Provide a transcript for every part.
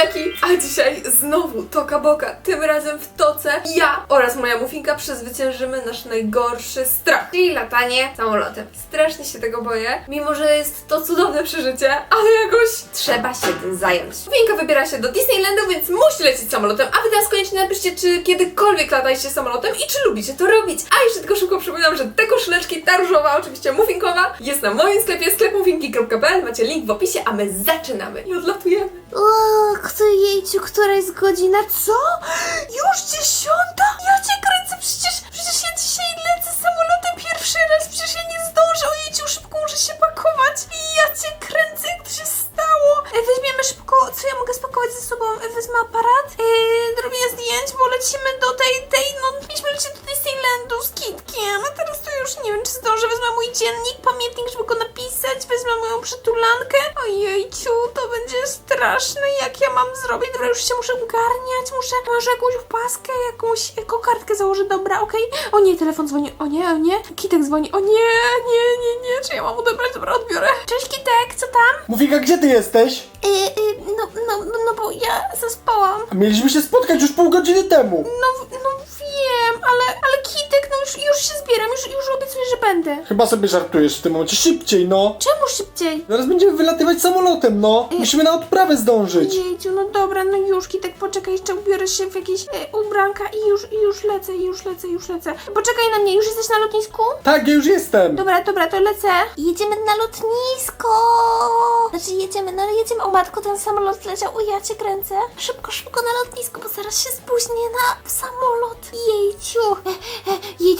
ziemniaki! A dzisiaj znowu Toka Boka, tym razem w toce ja oraz moja mufinka przezwyciężymy nasz najgorszy strach, czyli latanie samolotem. Strasznie się tego boję, mimo że jest to cudowne przeżycie, ale jakoś trzeba się tym zająć. Mufinka wybiera się do Disneylandu, więc musi lecieć samolotem, a wy teraz koniecznie napiszcie, czy kiedykolwiek lataliście samolotem i czy lubicie to robić. A jeszcze tylko szybko przypominam, że te koszuleczki, ta różowa, oczywiście mufinkowa, jest na moim sklepie, sklepmufinki.pl, macie link w opisie, a my zaczynamy i odlatujemy. O, kto jejciu, która jest godzina? Co? Już dziesiąta? Ja cię kręcę, przecież, przecież ja dzisiaj lecę samolotem pierwszy raz, przecież ja nie zdążę, o jejciu, szybko muszę się pakować. Ja cię kręcę, jak to się stało. E, weźmiemy szybko, co ja mogę spakować ze sobą? E, wezmę aparat, e, robię zdjęć, bo lecimy do tej, tej, no, mieliśmy lecieć do Disneylandu z Kitkiem, a teraz to już nie wiem, czy zdążę, wezmę mój dziennik, pamiętnik, żeby go napisać, wezmę moją przytulankę. Ojejciu, to będzie straszne, jak ja mam zrobić? Dobra, już się muszę ogarniać, muszę, może jakąś paskę, jakąś kokardkę założę, dobra, okej. O nie, telefon dzwoni, o nie, o nie, Kitek dzwoni, o nie, nie, nie, nie, czy ja mam odebrać? Dobra, odbiorę. Cześć Kitek, co tam? Mufika, gdzie ty jesteś? Yy, yy, no, no, no, no, bo ja zaspałam. Mieliśmy się spotkać już pół godziny temu. No, no wiem, ale, ale Kitek, no już, już się zbieram, już, już obiecuję, że będę. Chyba sobie żartujesz w tym momencie. Szybciej, no. Czemu szybciej? Zaraz będziemy wylatywać samolotem, no. Musimy na odprawę zdążyć. Jejciu, no dobra, no już, Kitek, poczekaj, jeszcze ubiorę się w jakieś e, ubranka i już, i już lecę, już lecę, już lecę. Poczekaj na mnie, już jesteś na lotnisku? Tak, ja już jestem. Dobra, dobra, to lecę. Jedziemy na lotnisko. Znaczy jedziemy, no ale jedziemy. O matko, ten samolot leciał. O, ja cię kręcę. Szybko, szybko na lotnisko, bo zaraz się spóźnię na samolot.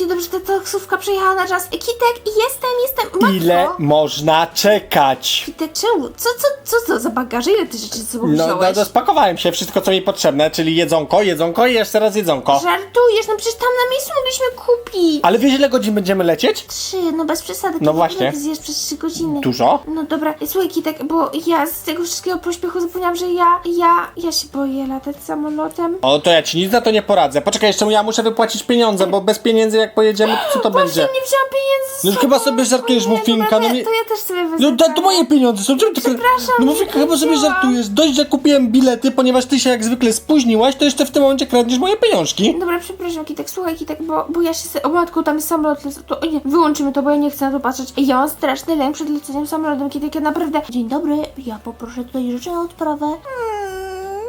E, e, Jejciu, dobrze, ta taksówka przejechała na czas. Kitek, jestem, jestem. Matko. Ile można czekać? Kitek, czemu? Co, co, co to za bagaże? Ile ty rzeczy ze sobą No, wziąłeś? no, spakowałem się, wszystko co mi potrzebne, czyli jedzonko, jedzonko i jeszcze raz jedzonko. Żartujesz, no przecież tam na miejscu mogliśmy kupić. Ale wiesz ile godzin będziemy lecieć? Trzy, no bez przesady. No właśnie. Zjesz przez trzy godziny. Dużo? No dobra, słuchaj Kitek, bo ja z tego wszystkiego pośpiechu zapomniałam, że ja, ja, ja się boję latać samolotem. O, to ja ci nic za to nie poradzę. Poczekaj, jeszcze ja muszę wypłacić pieniądze, bo bez pieniędzy jak pojedziemy, to co to będzie? nie wziąłam pieniędzy z No sobą. chyba sobie żartujesz, O nie, Mufinka, no to- nie- To ja też sobie wezmę. No to, to moje pieniądze są, czemu ty... Przepraszam, No nie Mufika, chyba sobie wiedziałam. żartujesz. Dość, że kupiłem bilety, ponieważ ty się jak zwykle spóźniłaś, to jeszcze w tym momencie kradniesz moje pieniążki. Dobra, przepraszam Kitek, słuchaj Kitek, bo, bo ja się... se- O matku, tam jest samolot, to o nie, wyłączymy to, bo ja nie chcę na to patrzeć. Ja mam straszny lęk przed leceniem samolotem, Kitek, ja naprawdę... Dzień dobry, ja poproszę tutaj rzeczy na odprawę.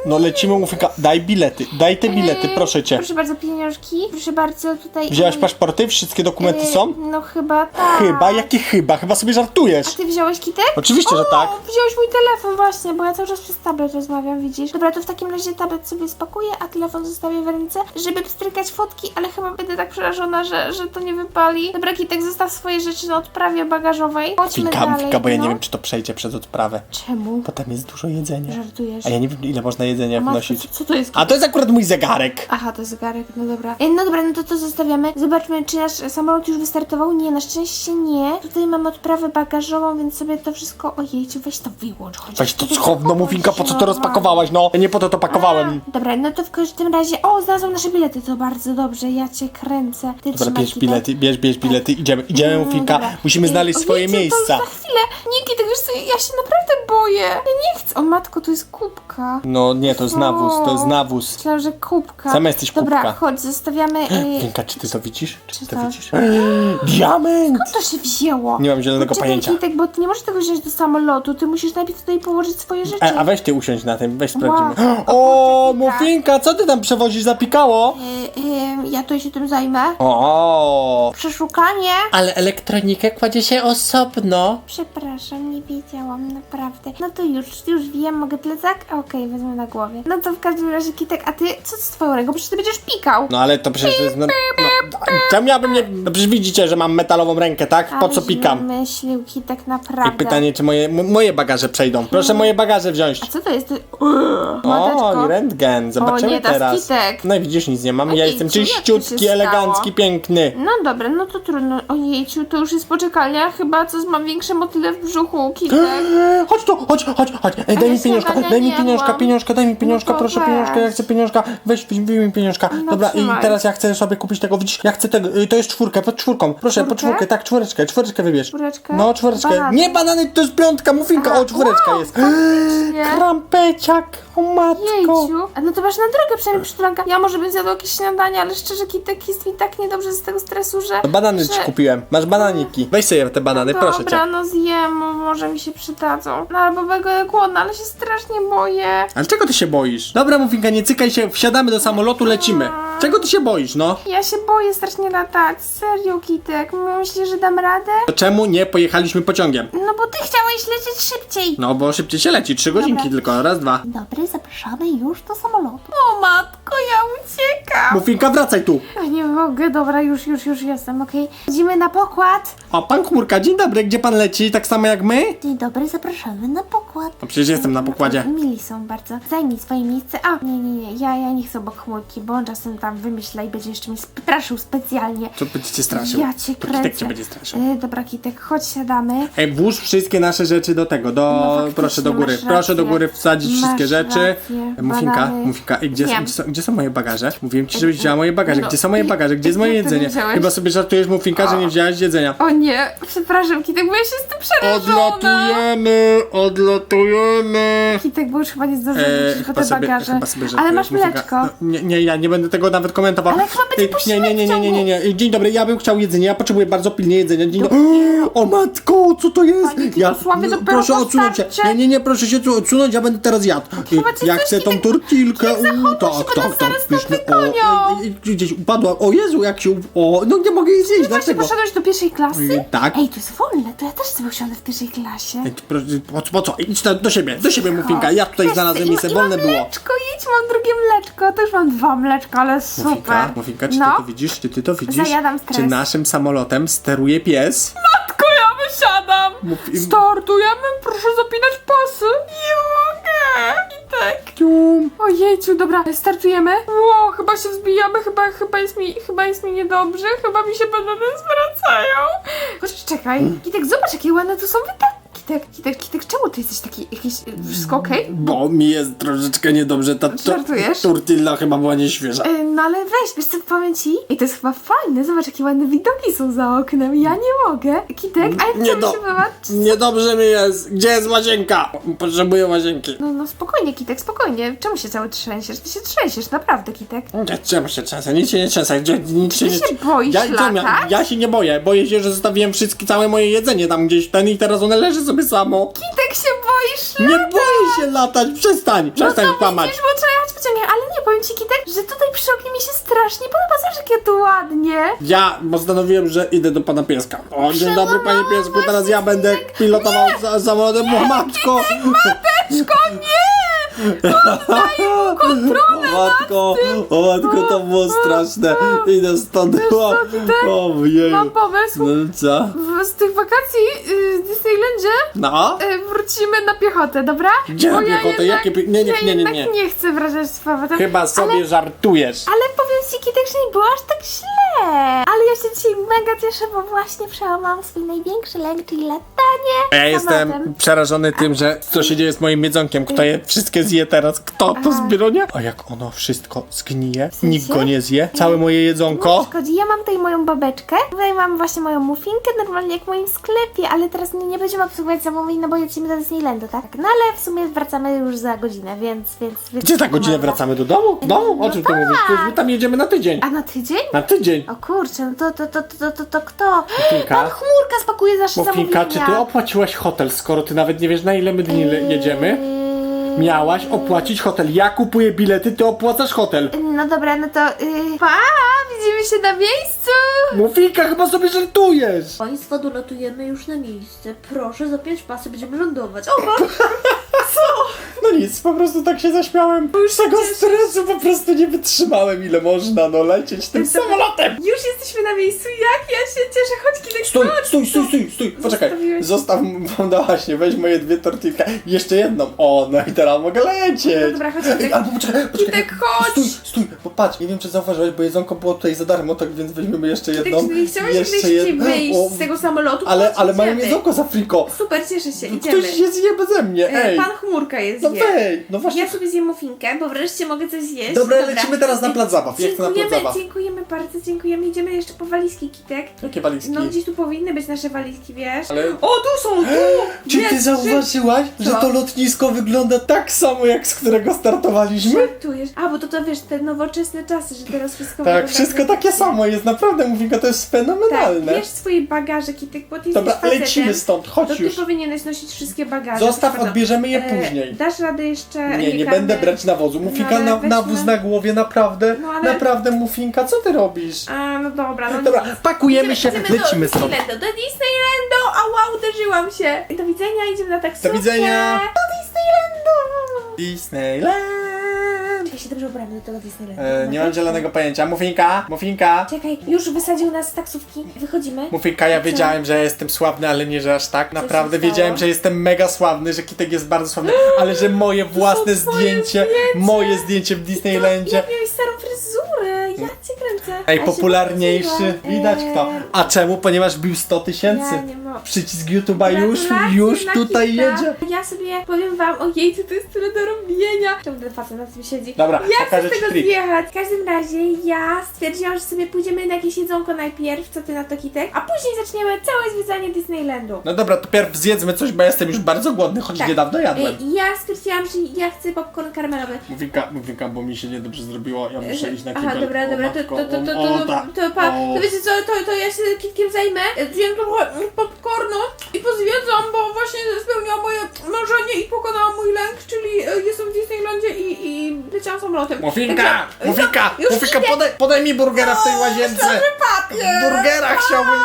No lecimy, Mufika, daj bilety, daj te bilety, Eee, proszę cię. Proszę bardzo, pieniążki. Proszę bardzo, tutaj... Wziąłeś Oj, paszporty? Wszystkie dokumenty eee, są? No chyba tak. Chyba? Jakie chyba? Chyba sobie A żartujesz. ty wziąłeś kitek? Oczywiście, że o, tak. wziąłeś mój telefon właśnie, bo ja cały czas przez tablet rozmawiam, widzisz? Dobra, to w takim razie tablet sobie spakuję, a telefon zostawię w ręce, żeby pstrykać fotki, ale chyba będę tak przerażona, że, że to nie wypali. Dobra, Kitek, zostaw swoje rzeczy na odprawie bagażowej. Chodźmy Mufika, dalej, Mufika, bo ja no. nie wiem, czy to przejdzie przez odprawę. Czemu? Bo tam jest dużo jedzenia. Żartujesz? A ja nie wiem, ile można jedzenia Matko, wnosić. co, co to jest? A to jest akurat mój zegarek. Aha, to zegarek, no dobra. E, no dobra, no to to zostawiamy. Zobaczmy, czy nasz samolot już wystartował. Nie, na szczęście nie. Tutaj mamy odprawę bagażową, więc sobie to wszystko... Ojej, weź to wyłącz. Chociaż Weź to schowno, Mufinka, po co to rozpakowałaś? No, ja nie po to to pakowałem. Dobra, no to w każdym razie. O, znalazłam nasze bilety, to bardzo dobrze. Ja cię kręcę. Ty Dobra, trzymaj bierz bilety, bierz, bierz bilety, idziemy, idziemy, Mm, Mufinka. dobra. Musimy Ej, znaleźć o, swoje wiecie, miejsca. To za chwilę. Nie, Kitek, wiesz co, ja się naprawdę Ja nie chcę. O matko, to jest kubka. No nie, to jest nawóz, to jest nawóz. Myślałam, że kubka. Sama jesteś Dobra, kubka. chodź, zostawiamy... Y... Pinka, czy ty to widzisz? Czy ty to co? widzisz? Diament! Skąd to się wzięło? Nie mam zielonego Poczekaj, pojęcia. Kitek, bo ty nie możesz tego wziąć do samolotu. Ty musisz najpierw tutaj położyć swoje rzeczy. E, a weź ty usiądź na tym, weź sprawdzimy. Wow. O, Pinka. Mufinka, co ty tam przewozisz? Zapikało? Y, ja tutaj się tym zajmę. O, Przeszukanie. ale elektronikę kładzie się osobno. Przepraszam, nie wiedziałam, naprawdę. No to już, już wiem, mogę plecak? Okej, wezmę na głowie. No to w każdym razie, Kitek, a ty, co z twoją ręką? Przecież ty będziesz pikał. No ale to przecież to jest... No, no, to miałabym nie... No przecież widzicie, że mam metalową rękę, tak? Po co pikam? źle myślił, Kitek, I naprawdę. pytanie, czy moje, m- moje bagaże przejdą. Proszę moje bagaże wziąć. A co to jest? To... O, Mateczko. i rentgen, O zobaczymy nie, to jest teraz. Kitek. No i widzisz, nic nie mam. Ja jestem Ojejciu, jak to się czyściutki, stało? elegancki, piękny. No dobra, no to trudno. Ojejciu, to już jest poczekalnia. Chyba co mam większe motyle w brzuchu, Kitek. Eee, Chodź tu, chodź, chodź, chodź. Ej, daj ja mi pieniążka, śniadania daj mi nie pieniążka, jadłam. pieniążka, daj mi pieniążka, No to proszę weź. pieniążka, ja chcę pieniążka. Weź, wyjmij mi pieniążka. No Dobra, i trzymaj. teraz ja chcę sobie kupić tego, widzisz, ja chcę tego, y, to jest czwórkę, pod czwórką. Proszę, pod Czwórkę? czwórkę, tak, czwóreczkę, czwóreczkę wybierz. Czwóreczkę? No, czwóreczkę. Banany. Nie banany, to jest piątka, mufinka, Aha. o, czwóreczka Wow, jest. faktycznie. Krampeciak, o matko. Jejciu. A no to masz na drogę przynajmniej przytulanka. Ja może bym zjadła jakieś śniadanie, ale szczerze, Kitek jest mi tak niedobrze z tego stresu, że... No, Banany ci że... kupiłem, masz bananiki. Weź sobie te banany, proszę cię. Dobra, no zjem, może mi się przydadzą. No albo będę głodna, ale się strasznie boję. Ale czego ty się boisz? Dobra, Mufinka, nie cykaj się, wsiadamy do samolotu, lecimy. Czego ty się boisz, no? Ja się boję strasznie latać. Serio, Kitek. Myślisz, że dam radę? To czemu nie pojechaliśmy pociągiem? No bo ty chciałeś lecieć szybciej. No, bo szybciej się leci, trzy godzinki tylko, raz, dwa. Dobry, zapraszamy już do samolotu. O matko, ja uciekam. Mufinka, wracaj tu. Ja nie mogę, dobra, już, już, już jestem, okej. Chodzimy na pokład. O, pan Chmurka, dzień dobry, gdzie pan leci? Tak samo jak my? Dzień dobry, zapraszamy na pokład. No przecież jestem na pokładzie. Mili są bardzo. Zajmij swoje miejsce. A, nie, nie, nie, ja, ja nie chcę obok chmurki, bo on czasem tam wymyśla i będzie jeszcze mi straszył specjalnie. Co będzie cię straszył? Ja cię To Kitek kręcę. cię będzie straszył. E, dobra, Kitek, chodź, siadamy. Ej, włóż wszystkie nasze rzeczy do tego, do... No, faktycznie, proszę do góry. masz Proszę do rację. góry wsadzić wszystkie Masz rzeczy. rację, Mufinka, banany. Mufinka, ej, gdzie, Wiem. gdzie, są, gdzie są moje bagaże? Mówiłem ci, żebyś wzięła moje bagaże. No. Gdzie są moje bagaże? Gdzie jest moje Jak ty jedzenie? wziąłeś? Chyba sobie żartujesz, Mufinka, że nie wzięłaś jedzenia. O nie, przepraszam, Kitek, bo ja się jestem przerażona. Odlatujemy, odlatujemy. Kitek, bo już chyba nie zdążyłem wrócić po te bagaże. chyba sobie Ale żartujesz, masz mleczko. No, nie, nie, ja nie będę tego nawet komentował. Ale chyba będzie Ej, nie, nie, nie, nie, nie, nie, nie. Dzień dobry, ja bym chciał jedzenia, ja potrzebuję bardzo pilnie jedzenia. Dzień dobry. O matko, co to jest? Panie Ja, Kitosławie, no, dopiero proszę odsunąć się. Nie, nie, nie, proszę się tu odsunąć, ja będę teraz jadł. Chyba Ja coś chcę tą tortilkę. U, tak, zaraz pyszne. O, ej, ej, gdzieś upadła. O Jezu, jak się... O, no nie mogę jej zjeść, Właśnie dlaczego? poszedłeś do pierwszej klasy? Tak. Ej, to jest wolne, to ja też sobie usiądę w pierwszej klasie. Ej, proszę, Po, po co? Idź do, do siebie, do siebie, Mufinka. Ja tutaj Wiesz, znalazłem i- miejsce, i wolne mam było. mleczko, idź, mam drugie mleczko, już mam dwa mleczka, ale super. Mufinka, Mufinka, czy no. ty to widzisz? Czy ty to widzisz? Zajadam stres. Czy naszym samolotem steruje pies? Matko, ja wysiadam! Mów- Startujemy, proszę zapinać pasy. Nie mogę. Dobra, startujemy. Ło, chyba się wzbijamy, chyba, chyba jest mi, chyba jest mi niedobrze, chyba mi się banany zwracają. Chociaż czekaj, Kitek, zobacz jakie ładne tu są wydatki. Kitek, Kitek, Kitek, czemu ty jesteś taki, jakiś, y, wszystko okej? Bo mi jest troszeczkę niedobrze, ta Żartujesz? tortilla chyba była nieświeża. E, No ale weź, wiesz co powiem ci? I to jest chyba fajne, zobacz jakie ładne widoki są za oknem, ja nie mogę. Kitek, a jak Nie chcemy do- się wybaczyć? Niedobrze mi jest. Gdzie jest łazienka? Potrzebuję łazienki. No, no spokojnie, Kitek, spokojnie. Czemu się cały trzęsiesz? Ty się trzęsiesz, naprawdę, Kitek. Nie, Czemu się trzęsę? Nic się nie trzęsę. Gdzie, nic się Ty nie... się boisz ja, co latać? mia- ja się nie boję. Boję się, że zostawiłem wszystkie, całe moje jedzenie tam gdzieś ten i teraz one leży sobie samo. Kitek się boisz Nie boję się latać. Przestań. Przestań no to kłamać. widzisz, bo trzeba jechać pociągiem, ale nie, powiem ci, Kitek, że tutaj przy oknie mi się strasznie podoba, zobacz jakie tu ładnie. Ja postanowiłem, że idę do pana pieska. O, dzień dobry panie piesku, teraz ja będę pilotował za, samolotem. O matko! Mateczko, nie! O matko, o matko, to było straszne. Idę stąd. O, o jeju. Mam pomysł. No co? W, z tych wakacji y, w Disneylandzie No? y, wrócimy na piechotę, dobra? Gdzie na piechotę? Jakie pie- nie, nie, ja nie, nie, jednak nie. nie chcę wrażać z powrotem. Chyba sobie Ale, żartujesz. ale powiem ci, Kitek, że nie było aż tak źle. Ale ja się dzisiaj mega cieszę, bo właśnie przełamałam swój największy lęk, czyli latanie Ja jestem przerażony tym, że co się dzieje z moim jedzonkiem. Kto je wszystkie zje teraz? Kto to zbironie? A jak ono wszystko zgnije? sensie? Nikt go nie zje? Całe moje Nie jedzonko? szkodzi, ja mam tutaj moją babeczkę, tutaj mam właśnie moją muffinkę, normalnie jak w moim sklepie, ale teraz nie, nie będziemy obsługiwać zamówień, no bo lecimy do Disneylandu, tak? No ale w sumie wracamy już za godzinę, więc... więc, więc Gdzie za godzinę wracamy do domu? W domu? O czym ty No mówisz? tak. Przecież my tam jedziemy na tydzień. A na tydzień? Na tydzień. O kurczę, no to, to, to, to, to, to kto? Mufinka? Pan chmurka spakuje nasze Mofinka, czy ty zamówienia. Opłaciłaś hotel, skoro ty nawet nie wiesz na ile my dni le- jedziemy? Miałaś opłacić hotel. Ja kupuję bilety, ty opłacasz hotel. No dobra, no to... Yy, pa! Widzimy się na miejscu! Mufinka, chyba sobie żartujesz. Państwa dolatujemy już na miejsce. Proszę zapiąć pasy, będziemy lądować. O, No No nic, po prostu tak się zaśmiałem. Już tego stresu po prostu nie wytrzymałem, ile można, no lecieć tym Dobra. samolotem. Już jesteśmy na miejscu, jak ja się cieszę, chodź Kitek, Stój, chodź, stój, stój, stój, stój, poczekaj. Zostawiłeś- Zostaw, no właśnie, weź moje dwie tortilka. Jeszcze jedną. O, no i teraz mogę lecieć. No dobra, chodź, Ej, Kitek. albo poczekaj, poczekaj. Kitek, chodź! Stój, stój, bo patrz, nie wiem czy zauważyłeś, bo jedzonko było tutaj za darmo, tak więc weźmiemy jeszcze Kitek, jedną. nie chciałeś jeszcze wyjść O, z tego samolotu? Ale, Chodź, ale mają idziemy. jedzonko za friko. Super, cieszę się, idziemy. Ktoś je zje beze mnie, E, ej. Pan Chmurka jest No zje. Wej, no właśnie. Ja sobie zjem muffinkę, bo wreszcie mogę coś zjeść. Dobra, lecimy teraz na plac zabaw. Ja chcę na plac Dziękujemy, zabaw. dziękujemy bardzo, dziękujemy. Idziemy jeszcze po walizki, Kitek. Jakie walizki? No gdzieś tu powinny być nasze walizki, wiesz? Ale- O, tu są, tu! Czy ty zauważyłaś, że Co? to lotnisko wygląda tak samo jak z którego startowaliśmy? Żartujesz. A, bo to to wiesz, te nowoczesne czasy, że teraz wszystko Tak, wygląda wszystko jak- takie samo jest, naprawdę Mówika, to jest Tak, fenomenalne. bierz swoje bagaże, Kitek, bo ty Dobra, jesteś facetem. lecimy stąd, To chodź ty już. powinieneś nosić wszystkie bagaże. Zostaw, odbierzemy je bardzo. później. E, dasz radę jeszcze... Nie, nie karmy? będę brać nawozu. Mufinka, No, na, weźmy- nawóz na głowie, naprawdę? No, ale- Naprawdę, Mufinka, co ty robisz? A, no dobra, no Dobra, pakujemy się, idziemy lecimy do stąd. Disneylandu, do Disneylandu! Ała, uderzyłam się! Do widzenia, idziemy na taksówkę! Do widzenia. Do Disneylandu! Disneyland! Dobrze ubrałem do tego Disneylandu. E, nie mam zielonego pojęcia. Mufinka, Mufinka. Czekaj, już wysadził nas z taksówki. Wychodzimy. Mufinka, ja wiedziałem, że jestem sławny, ale nie, że aż tak. Naprawdę stało? wiedziałem, że jestem mega sławny, że Kitek jest bardzo sławny, ale że moje własne twoje zdjęcie, zdjęcia. moje zdjęcie w Disneylandzie. Jak miałeś starą fryzurę, ja cię kręcę. Ej, Ja się popularniejszy. Widać kto. Eee, A czemu? Ponieważ bił 100 tysięcy. Ja nie mogę. Przycisk YouTube'a już, Gratulacje już tutaj jedzie. Ja sobie powiem wam, ojej, co to jest tyle do robienia. Czemu ten facet na tym siedzi? Dobra, ja chcę pokażę z ci tego trik. zjechać. W każdym razie ja stwierdziłam, że sobie pójdziemy na jakieś jedzonko najpierw, co ty na to kitek, a później zaczniemy całe zwiedzanie Disneylandu. No dobra, to pierw zjedzmy coś, bo jestem już bardzo głodny, choć Tak. niedawno jadłem. Y, Ja stwierdziłam, że ja chcę popcorn karmelowy. Mufinka, Mufinka, bo mi się niedobrze zrobiło, ja muszę iść na Aha, kibel. dobra, O, dobra, to, to, to, to, to, tak. to, pa, to wiecie co, to, to ja się kitkiem zajmę, zjem trochę popcornu i pozwiedzam, bo właśnie spełniłam moje marzenie i pokonałam mój lęk, czyli e, jestem w Disneylandzie i, i leciałam samolotem. Mufinka, Także- Mufinka, Już Mufinka, idę. podaj, podaj mi burgera w tej łazience. papier! Burgera chciałbym.